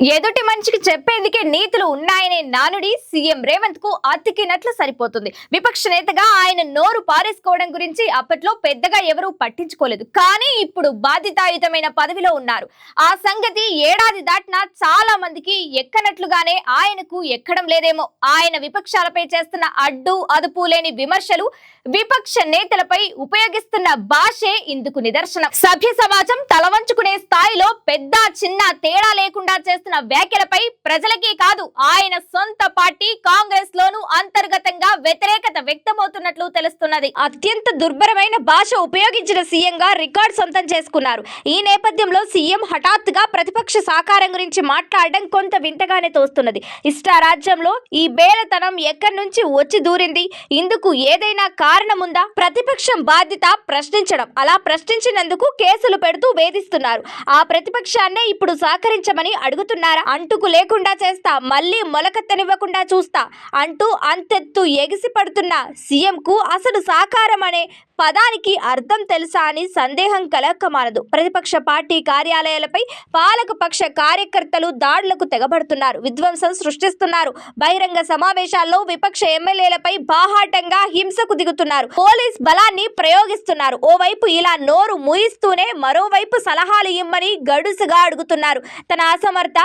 ఎదుటి మనిషికి చెప్పేందుకే నీతులు ఉన్నాయనే నానుడి సీఎం రేవంత్కు అతికినట్లు సరిపోతుంది. విపక్ష నేతగా ఆయన నోరు పారేసుకోవడం గురించి అప్పట్లో పెద్దగా ఎవరూ పట్టించుకోలేదు. కానీ ఇప్పుడు బాధ్యతాయుతమైన పదవిలో ఉన్నారు. ఆ సంగతి ఏడాది దాటినా చాలా మందికి ఎక్కనట్లుగానే ఆయనకు ఎక్కడం లేదేమో. ఆయన విపక్షాలపై చేస్తున్న అడ్డు అదుపు లేని విమర్శలు విపక్ష నేతలపై ఉపయోగిస్తున్న భాషే ఇందుకు నిదర్శనం. సభ్య సమాజం తలవంచుకునే స్థాయిలో పెద్ద చిన్న తేడా లేకుండా చేస్తున్న వ్యాఖ్యలపై ప్రజలకే కాదు ఆయన సొంత పార్టీ కాంగ్రెస్లో అంతర్గతంగా వ్యతిరేకత వ్యక్తమవుతున్నట్లు తెలుస్తున్నది. అత్యంత దుర్భరమైన భాష ఉపయోగించిన సీఎం గా రికార్డ్ సొంతం చేసుకున్నారు. ఈ నేపథ్యంలో సీఎం హఠాత్తుగా ప్రతిపక్ష సాకారం గురించి మాట్లాడడం కొంత వింతగానే తోస్తున్నది. ఇష్టారాజ్యంలో ఈ బేలతనం ఎక్కడి నుంచి వచ్చి దూరింది? ఇందుకు ఏదైనా కారణం ఉందా ప్రతిపక్షం బాధ్యత ప్రశ్నించడం అలా ప్రశ్నించినందుకు కేసులు పెడుతూ వేధిస్తున్నారు. ఆ ప్రతిపక్షాన్నే ఇప్పుడు సహకరించమని అడుగుతున్నారా? అంటుకు లేకుండా చేస్తా మళ్ళీ మొలకత్తనివ్వకుండా చూస్తా అంటూ అంతెత్తు ఎగిసి పడుతున్న అసలు సాకారం అనే పదానికి అర్థం తెలుసా అని సందేహం కలక్కమానదు ప్రతిపక్ష పార్టీ కార్యాలయాలపై పాలకపక్ష కార్యకర్తలు దాడులకు తెగబడుతున్నారు. విధ్వంసం సృష్టిస్తున్నారు. బహిరంగ సమావేశాల్లో విపక్ష ఎమ్మెల్యేలపై బాహాటంగా హింసకు దిగుతున్నారు. పోలీస్ బలాన్ని ప్రయోగిస్తున్నారు. ఓవైపు ఇలా నోరు ముయిస్తూనే మరోవైపు సలహాలు ఇమ్మని గడుసుగా అడుగుతున్నారు. తన అసమర్థ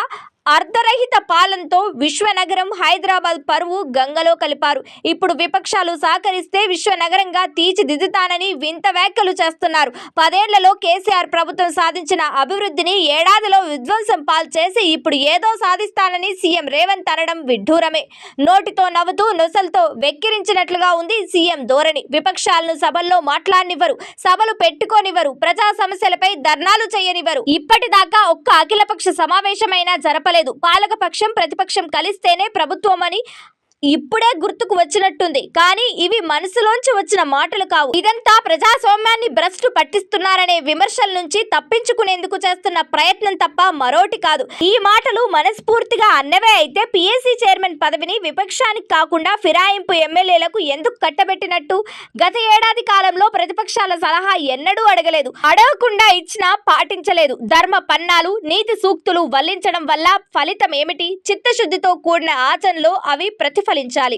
అర్ధరహిత పాలనతో విశ్వనగరం హైదరాబాద్ పరువు గంగలో కలిపారు. ఇప్పుడు విపక్షాలు సహకరిస్తే విశ్వనగరంగా తీర్చిదిద్దుతానని వింత వ్యాఖ్యలు చేస్తున్నారు. పదేళ్ళలో కేసీఆర్ ప్రభుత్వం సాధించిన అభివృద్ధిని ఏడాదిలో విధ్వంసం పాలు చేసి ఇప్పుడు ఏదో సాధిస్తానని సీఎం రేవంత్ అనడం విడ్డూరమే. నోటితో నవ్వుతూ నొసలతో వెక్కిరించినట్లుగా ఉంది సీఎం ధోరణి. విపక్షాలను సభల్లో మాట్లాడనివ్వరు సభలు పెట్టుకోనివ్వరు ప్రజా సమస్యలపై ధర్నాలు చేయనివ్వరు. ఇప్పటిదాకా ఒక్క అఖిలపక్ష సమావేశమైనా జరపలేదు. పాలకపక్షం ప్రతిపక్షం కలిస్తేనే ప్రభుత్వం అని ఇప్పుడే గుర్తుకు వచ్చినట్టుంది. కానీ ఇవి మనసులోంచి వచ్చిన మాటలు కావు. ఇదంతా ప్రజాస్వామ్యాన్ని భ్రష్టు పట్టిస్తున్నారనే విమర్శల నుంచి తప్పించుకునేందుకు చేస్తున్న ప్రయత్నం తప్ప మరోటి కాదు. ఈ మాటలు మనస్ఫూర్తిగా అన్నవే అయితే పిఎస్సి చైర్మన్ పదవిని విపక్షానికి కాకుండా ఫిరాయింపు ఎమ్మెల్యేలకు ఎందుకు కట్టబెట్టినట్టు? గత ఏడాది కాలంలో ప్రతిపక్షాల సలహా ఎన్నడూ అడగలేదు. అడగకుండా ఇచ్చినా పాటించలేదు. ధర్మ పన్నాలు నీతి సూక్తులు వల్లించడం వల్ల ఫలితం ఏమిటి? చిత్తశుద్ధితో కూడిన ఆచరణలో అవి ప్రతిఫలించాలి